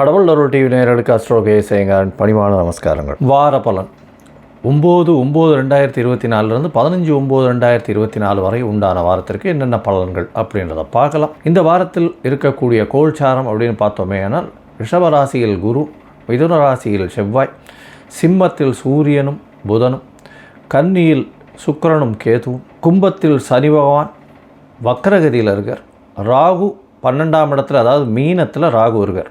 கடவுள் அருள் டிவி நேரலுக்கு அஸ்ட்ரோகே கேசேங்கரன் பணிவான நமஸ்காரங்கள். வார பலன். ஒம்பது ஒம்பது ரெண்டாயிரத்தி இருபத்தி நாலுலேருந்து பதினஞ்சு ஒம்பது ரெண்டாயிரத்தி இருபத்தி நாலு வரை உண்டான வாரத்திற்கு என்னென்ன பலன்கள் அப்படின்றத பார்க்கலாம். இந்த வாரத்தில் இருக்கக்கூடிய கோல்சாரம் அப்படின்னு பார்த்தோமே ஆனால் ரிஷபராசியில் குரு மிதுன ராசியில் செவ்வாய் சிம்மத்தில் சூரியனும் புதனும் கன்னியில் சுக்கிரனும் கேதுவும் கும்பத்தில் சனி பகவான் வக்கரகதியில் இருக்கார். ராகு பன்னெண்டாம் இடத்துல அதாவது மீனத்தில் ராகு இருக்கார்.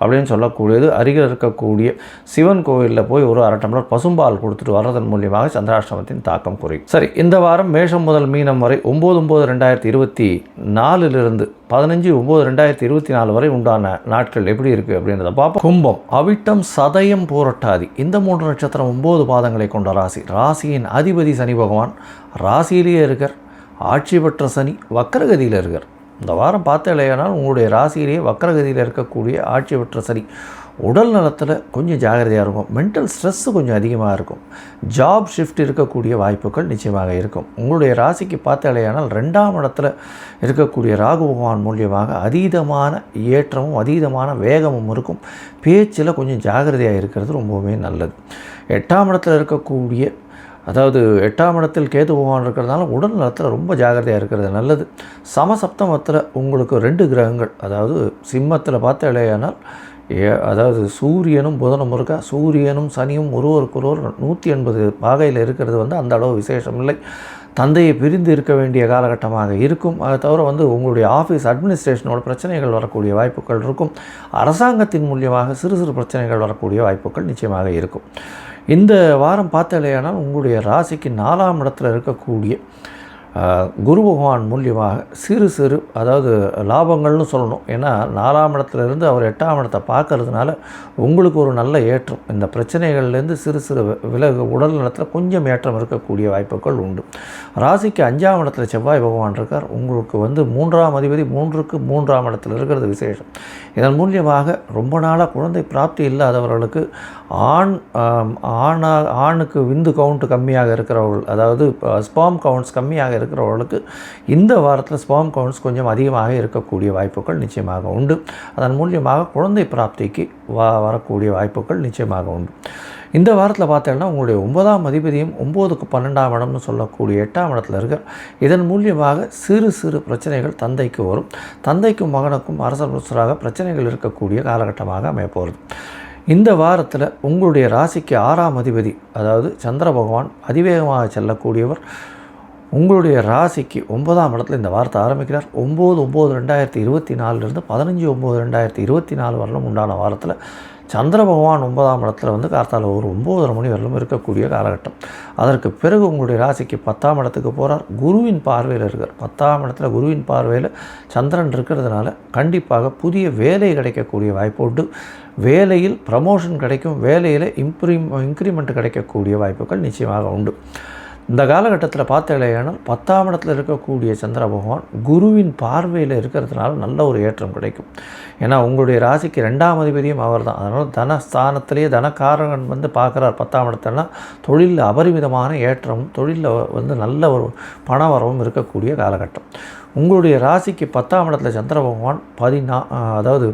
அப்படின்னு சொல்லக்கூடியது. அருகில் இருக்கக்கூடிய சிவன் கோவிலில் போய் ஒரு அரை டம்ளர் பசும்பால் கொடுத்துட்டு வர்றதன் மூலியமாக சந்திராஷ்டமத்தின் தாக்கம் குறையும். சரி இந்த வாரம் மேஷம் முதல் மீனம் வரை ஒம்பது ஒம்பது ரெண்டாயிரத்தி இருபத்தி நாலிலிருந்து பதினஞ்சு ஒம்பது ரெண்டாயிரத்தி இருபத்தி நாலு வரை உண்டான நாட்கள் எப்படி இருக்குது அப்படின்றத பார்ப்போம். கும்பம் அவிட்டம் சதயம் போரட்டாதி. இந்த மூன்று நட்சத்திரம் ஒம்பது பாதங்களை கொண்ட ராசி. ராசியின் அதிபதி சனி பகவான் ராசியிலேயே இருக்கார். ஆட்சி பெற்ற சனி வக்கரகதியில் இருக்கார். இந்த வாரம் பார்த்தலையானால் உங்களுடைய ராசியிலேயே வக்கரகதியில் இருக்கக்கூடிய ஆட்சி பெற்ற சரி உடல் நலத்தில் கொஞ்சம் ஜாகிரதையாக இருக்கும். மென்டல் ஸ்ட்ரெஸ்ஸு கொஞ்சம் அதிகமாக இருக்கும். ஜாப் ஷிஃப்ட் இருக்கக்கூடிய வாய்ப்புகள் நிச்சயமாக இருக்கும். உங்களுடைய ராசிக்கு பார்த்தாலேயானால் ரெண்டாம் இடத்துல இருக்கக்கூடிய ராகு பகவான் மூலியமாக அதீதமான ஏற்றமும் அதீதமான வேகமும் இருக்கும். பேச்சில் கொஞ்சம் ஜாகிரதையாக இருக்கிறது ரொம்பவுமே நல்லது. எட்டாம் இடத்துல இருக்கக்கூடிய அதாவது எட்டாம் இடத்தில் கேது பகவான் இருக்கிறதுனால உடல் நலத்தில் ரொம்ப ஜாகிரதையாக இருக்கிறது நல்லது. சமசப்தமத்தில் உங்களுக்கு ரெண்டு கிரகங்கள் அதாவது சிம்மத்தில் பார்த்த இல்லையானால் ஏ அதாவது சூரியனும் புதனும் இருக்கா? சூரியனும் சனியும் ஒருவருக்கொருவர் நூற்றி எண்பது பாகையில் இருக்கிறது வந்து அந்த அளவு விசேஷம் இல்லை. தந்தையை பிரிந்து இருக்க வேண்டிய காலகட்டமாக இருக்கும். அதை தவிர வந்து உங்களுடைய ஆஃபீஸ் அட்மினிஸ்ட்ரேஷனோட பிரச்சனைகள் வரக்கூடிய வாய்ப்புகள் இருக்கும். அரசாங்கத்தின் மூலியமாக சிறு சிறு பிரச்சனைகள் வரக்கூடிய வாய்ப்புகள் நிச்சயமாக இருக்கும். இந்த வாரம் பார்த்தாலேயானால் உங்களுடைய ராசிக்கு நாலாம் இடத்துல இருக்கக்கூடிய குரு பகவான் மூலியமாக சிறு சிறு அதாவது லாபங்கள்னு சொல்லணும். ஏன்னா நாலாம் இடத்துலேருந்து அவர் எட்டாம் இடத்தை பார்க்கறதுனால உங்களுக்கு ஒரு நல்ல ஏற்றம். இந்த பிரச்சனைகள்லேருந்து சிறு சிறு விலகு உடல் நலத்தில் கொஞ்சம் ஏற்றம் இருக்கக்கூடிய வாய்ப்புகள் உண்டு. ராசிக்கு அஞ்சாம் இடத்துல செவ்வாய் பகவான் இருக்கார். உங்களுக்கு வந்து மூன்றாம் அதிபதி மூன்றுக்கு மூன்றாம் இடத்துல இருக்கிறது விசேஷம். இதன் மூலியமாக ரொம்ப நாளாக குழந்தை பிராப்தி இல்லாதவர்களுக்கு ஆண் ஆணாக ஆணுக்கு விந்து கவுண்ட் கம்மியாக இருக்கிறவர்கள் அதாவது ஸ்பாம் கவுண்ட்ஸ் கம்மியாக இருக்கிறவர்களுக்கு இந்த வாரத்தில் ஸ்பாம் கவுண்ட்ஸ் கொஞ்சம் அதிகமாக இருக்கக்கூடிய வாய்ப்புகள் நிச்சயமாக உண்டு. அதன் மூலியமாக குழந்தை பிராப்திக்கு வா வரக்கூடிய வாய்ப்புகள் நிச்சயமாக உண்டு. இந்த வாரத்தில் பார்த்தீங்கன்னா உங்களுடைய ஒன்பதாம் அதிபதியும் ஒம்போதுக்கு பன்னெண்டாம் இடம்னு சொல்லக்கூடிய எட்டாம் இடத்துல இருக்க இதன் மூலியமாக சிறு சிறு பிரச்சனைகள் தந்தைக்கு வரும். தந்தைக்கும் மகனுக்கும் அரசராக புரசராக பிரச்சனைகள் இருக்கக்கூடிய காலகட்டமாக அமையப்போகிறது இந்த வாரத்தில் உங்களுடைய ராசிக்கு ஆறாம் அதிபதி அதாவது சந்திர பகவான் அதிவேகமாக செல்லக்கூடியவர் உங்களுடைய ராசிக்கு ஒன்பதாம் இடத்துல இந்த வார்த்தை ஆரம்பிக்கிறார். ஒம்பது ஒம்பது ரெண்டாயிரத்தி இருபத்தி நாலுலேருந்து பதினஞ்சு ஒம்பது ரெண்டாயிரத்தி இருபத்தி நாலு வரலும் உண்டான வாரத்தில் சந்திர பகவான் ஒன்பதாம் இடத்துல வந்து கார்த்தால ஒரு ஒம்போதரை மணி வரலும் இருக்கக்கூடிய காலகட்டம். அதற்கு பிறகு உங்களுடைய ராசிக்கு பத்தாம் இடத்துக்கு போகிறார் குருவின் பார்வையில் இருக்கார். பத்தாம் இடத்துல குருவின் பார்வையில் சந்திரன் இருக்கிறதுனால கண்டிப்பாக புதிய வேலை கிடைக்கக்கூடிய வாய்ப்பு உண்டு. வேலையில் ப்ரமோஷன் கிடைக்கும். வேலையில் இம்ப்ரீம் இன்க்ரிமெண்ட் கிடைக்கக்கூடிய வாய்ப்புகள் நிச்சயமாக உண்டு. இந்த காலகட்டத்தில் பார்த்தீங்கன்னா பத்தாம் இடத்துல இருக்கக்கூடிய சந்திர பகவான் குருவின் பார்வையில் இருக்கிறதுனால நல்ல ஒரு ஏற்றம் கிடைக்கும். ஏன்னா உங்களுடைய ராசிக்கு ரெண்டாம் அதிபதியும் அவர் தான். அதனால் தனஸ்தானத்திலேயே தனக்காரகன் வந்து பார்க்குறார் பத்தாம் இடத்துலனா தொழிலில் அபரிமிதமான ஏற்றமும் தொழிலில் வந்து நல்ல ஒரு பண வரவும் இருக்கக்கூடிய காலகட்டம். உங்களுடைய ராசிக்கு பத்தாம் இடத்துல சந்திர பகவான் பதினா அதாவது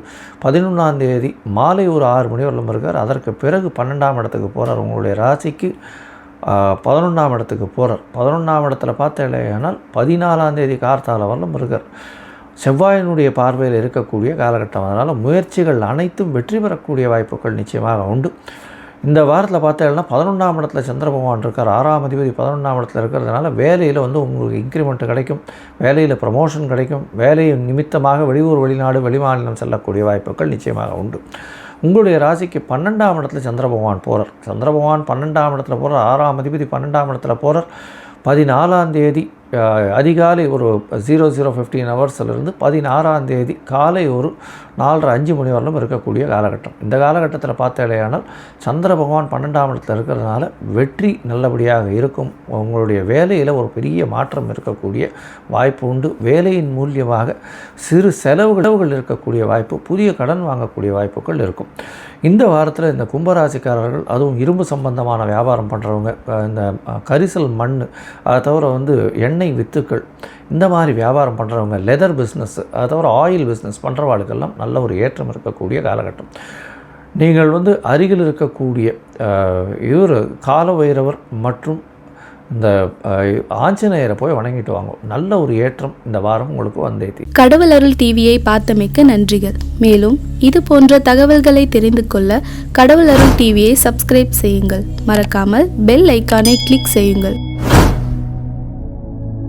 பதினொன்றாம் தேதி மாலை ஒரு ஆறு மணி வரலும் இருக்கார். அதற்கு பிறகு பன்னெண்டாம் இடத்துக்கு போகிறார் உங்களுடைய ராசிக்கு பதினொன்றாம் இடத்துக்கு போகிறார் பதினொன்றாம் இடத்துல பார்த்தேனால் பதினாலாம் தேதி கார்த்தால வரலும் இருக்கார் செவ்வாயினுடைய பார்வையில் இருக்கக்கூடிய காலகட்டம். அதனால் முயற்சிகள் அனைத்தும் வெற்றி பெறக்கூடிய வாய்ப்புகள் நிச்சயமாக உண்டு. இந்த வாரத்தில் பார்த்தீங்கன்னா பதினொன்றாம் இடத்துல சந்திர பகவான் இருக்கார். ஆறாம் அதிபதி பதினொன்றாம் இடத்துல இருக்கிறதுனால வேலையில் வந்து உங்களுக்கு இன்க்ரிமெண்ட் கிடைக்கும். வேலையில் ப்ரமோஷன் கிடைக்கும். வேலையின் நிமித்தமாக வெளியூர் வெளிநாடு வெளிமாநிலம் செல்லக்கூடிய வாய்ப்புகள் நிச்சயமாக உண்டு. உங்களுடைய ராசிக்கு பன்னெண்டாம் இடத்துல சந்திர பகவான் போகிறார் சந்திர பகவான் பன்னெண்டாம் இடத்துல போகிறார் ஆறாம் அதிபதி பன்னெண்டாம் இடத்துல போகிறார் பதினாலாம் தேதி அதிகாலை ஒரு ஜீரோ ஜீரோ ஃபிஃப்டீன் ஹவர்ஸ்லேருந்து பதினாறாம் தேதி காலை ஒரு நாலரை அஞ்சு மணி வரலும் இருக்கக்கூடிய காலகட்டம். இந்த காலகட்டத்தில் பார்த்தாலேயானால் சந்திர பகவான் பன்னெண்டாம் இடத்துல இருக்கிறதுனால வெற்றி நல்லபடியாக இருக்கும். உங்களுடைய வேலையில் ஒரு பெரிய மாற்றம் இருக்கக்கூடிய வாய்ப்பு உண்டு. வேலையின் மூலியமாக சிறு செலவுகள் இருக்கக்கூடிய வாய்ப்பு புதிய கடன் வாங்கக்கூடிய வாய்ப்புகள் இருக்கும். இந்த வாரத்தில் இந்த கும்பராசிக்காரர்கள் அதுவும் இரும்பு சம்பந்தமான வியாபாரம் பண்ணுறவங்க இந்த கரிசல் மண் அதை தவிர வந்து எண்ணெய் வித்துக்கள். இந்த மாதிரி வியாபாரம் பண்ணுறவங்க லெதர் பிஸ்னஸ் அதாவது ஆயில் பிஸ்னஸ் பண்ணுறவாளுக்கெல்லாம் நல்ல ஒரு ஏற்றம் இருக்கக்கூடிய காலகட்டம். நீங்கள் வந்து அருகில் இருக்கக்கூடிய இவர் கால வைரவர் மற்றும் இந்த ஆஞ்சநேயரை போய் வணங்கிட்டு வாங்க. நல்ல ஒரு ஏற்றம் இந்த வாரம் உங்களுக்கு வந்தேத்தி கடவுள் அருள் டிவியை பார்த்தமைக்க நன்றிகள். மேலும் இது போன்ற தகவல்களை தெரிந்து கொள்ள கடவுள் அருள் டிவியை சப்ஸ்கிரைப் செய்யுங்கள். மறக்காமல் பெல் ஐக்கானை கிளிக் செய்யுங்கள்.